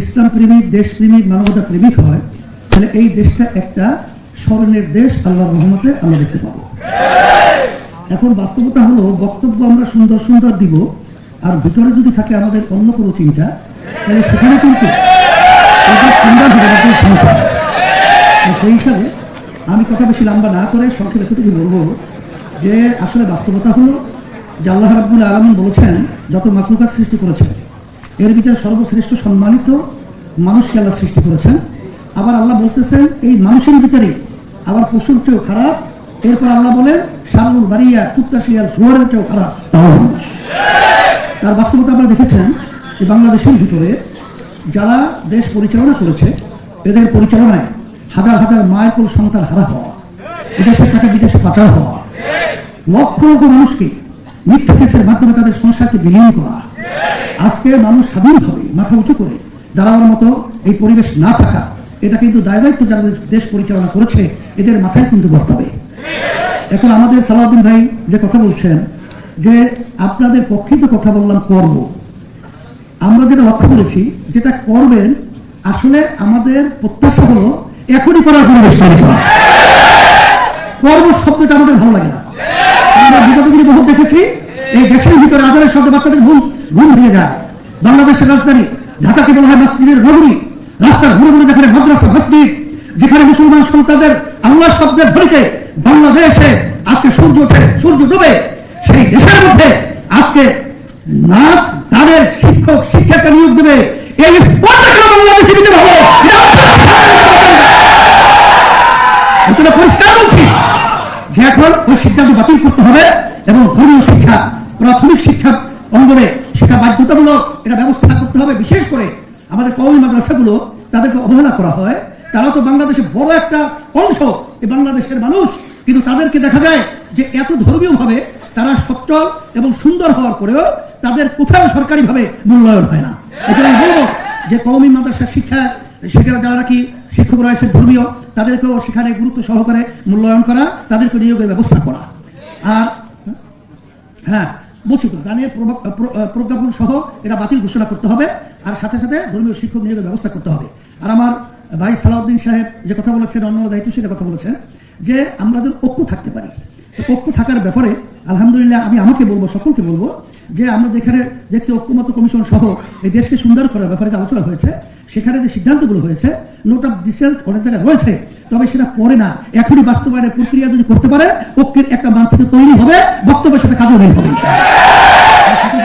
ইসলাম প্রেমিক দেশপ্রেমিক মানবতা প্রেমিক হয়, তাহলে এই দেশটা একটা স্মরণের দেশ, আল্লাহর রহমতে আমরা দেখতে পাবো। এখন বাস্তবতা হলো, বক্তব্য আমরা সুন্দর সুন্দর দিব, আর ভিতরে যদি থাকে আমাদের অন্য কোনো চিন্তা, তাহলে সেখানে কিন্তু সেই হিসাবে আমি কথা বেশি লম্বা না করে সংক্ষেপে এতটুকু বলব যে, আসলে বাস্তবতা হলো যে আল্লাহ রাবুল আলমিন বলেছেন, যত মাতৃকার সৃষ্টি করেছেন এর ভিতরে সর্বশ্রেষ্ঠ সম্মানিত মানুষকে আল্লাহ সৃষ্টি করেছেন। আবার আল্লাহ বলতেছেন, এই মানুষের ভিতরে আবার পশুর চেয়েও খারাপ। এরপর আল্লাহ বলেন, শামুল বাড়িয়া কুত্তা শিয়াল শুয়ারের চেয়েও খারাপ। তাও মানুষ। তার বাস্তবতা আমরা দেখেছেন, যে বাংলাদেশের ভিতরে যারা দেশ পরিচালনা করেছে, এদের পরিচালনায় হাজার হাজার মায়ের কোল সন্তান হারা হওয়া বিদেশে টাকা বিদেশে পাচার হওয়া, লক্ষ লক্ষ মানুষকে মিথ্যা কেসের মাধ্যমে তাদের সংসারকে বিলীন করা আজকে মানুষ স্বাধীনভাবে মাথা উঁচু করে, দাঁড়ানোর মতো এই পরিবেশ না থাকা। এটা কিন্তু দায় দায়িত্ব যারা দেশ পরিচালনা করেছে, এদের মাথায় কিন্তু বর্তাবে এখন আমাদের সালাউদ্দিন ভাই যে কথা বলছেন, যে আপনাদের পক্ষে তো কথা বললাম, করব। আমরা যেটা লক্ষ্য করেছি, যেটা করবেন, আসলে আমাদের প্রত্যাশা হলো এখনই করার পরিবেশ কর্ম শব্দটা আমাদের ভালো লাগে না। আমরা বিগত বহু দেখেছি এই দেশের ভিতরে আদারের শব্দে বাচ্চাদের ঘুম ঘুম ভেঙে যায়। বাংলাদেশের রাজধানী ঢাকাকে বলা হয় মসজিদের নগরী। রাস্তার ঘুরে ঘুরে যেখানে মাদ্রাসা, মসজিদ, যেখানে মুসলমান সন্তানদের আল্লাহ শব্দের ধরিতে বাংলাদেশে আজকে সূর্য ওঠে, সূর্য ডুবে। সেই দেশের মধ্যে আজকে নাচ, গানের শিক্ষক শিক্ষাকে নিয়োগ দেবে। এই স্পর্ধা বাংলাদেশে দিতে হবে। পরিষ্কার বলছি। এখন ওই সিদ্ধান্ত বাতিল করতে হবে এবং ধর্মীয় শিক্ষা, প্রাথমিক শিক্ষা অঙ্গনে শিক্ষা বাধ্যতামূলক এটা ব্যবস্থা করতে হবে। বিশেষ করে আমাদের কওমি মাদ্রাসাগুলো তাদেরকে অবহেলা করা হয়। তারা তো বাংলাদেশের বড় একটা অংশ। এই বাংলাদেশের মানুষ কিন্তু তাদেরকে দেখা যায় যে এত ধর্মীয় ভাবে তারা সচ্ছল এবং সুন্দর হওয়ার পরেও তাদের কোথাও সরকারি ভাবে মূল্যায়ন হয় না। এটা আমি বলব যে কওমি মাদ্রাসার শিক্ষা, সেখানে যারা নাকি শিক্ষক রয়েছে ধর্মীয়, তাদেরকেও সেখানে গুরুত্ব সহকারে মূল্যায়ন করা, তাদেরকে নিয়োগের ব্যবস্থা করা। আর হ্যাঁ বলছি তো, গানের প্রজ্ঞাপন সহ এটা বাতিল ঘোষণা করতে হবে, আর সাথে সাথে ধর্মীয় শিক্ষক নিয়োগের ব্যবস্থা করতে হবে। আর আমার ভাই সালাউদ্দিন সাহেব যে কথা বলেছেন, অন্য দায়িত্ব সেটা কথা বলেছেন, যে আমরা যেন ঐক্য থাকতে পারি, তো ঐক্য থাকার ব্যাপারে, আলহামদুলিল্লাহ আমি আমাকে বলব, সকলকে বলব, যে আমরা যেখানে দেখছি ঐক্যমত কমিশন সহ এই দেশকে সুন্দর করার ব্যাপারে আলোচনা হয়েছে সেখানে যে সিদ্ধান্তগুলো হয়েছে নোট অফ ডিসেন্স অনেক জায়গায় রয়েছে, তবে সেটা পরে না এখনই বাস্তবায়নের প্রক্রিয়া যদি করতে পারে ঐক্যের একটা মানচিত্র তৈরি হবে, বক্তব্যের সাথে কাজও ইনশাআল্লাহ।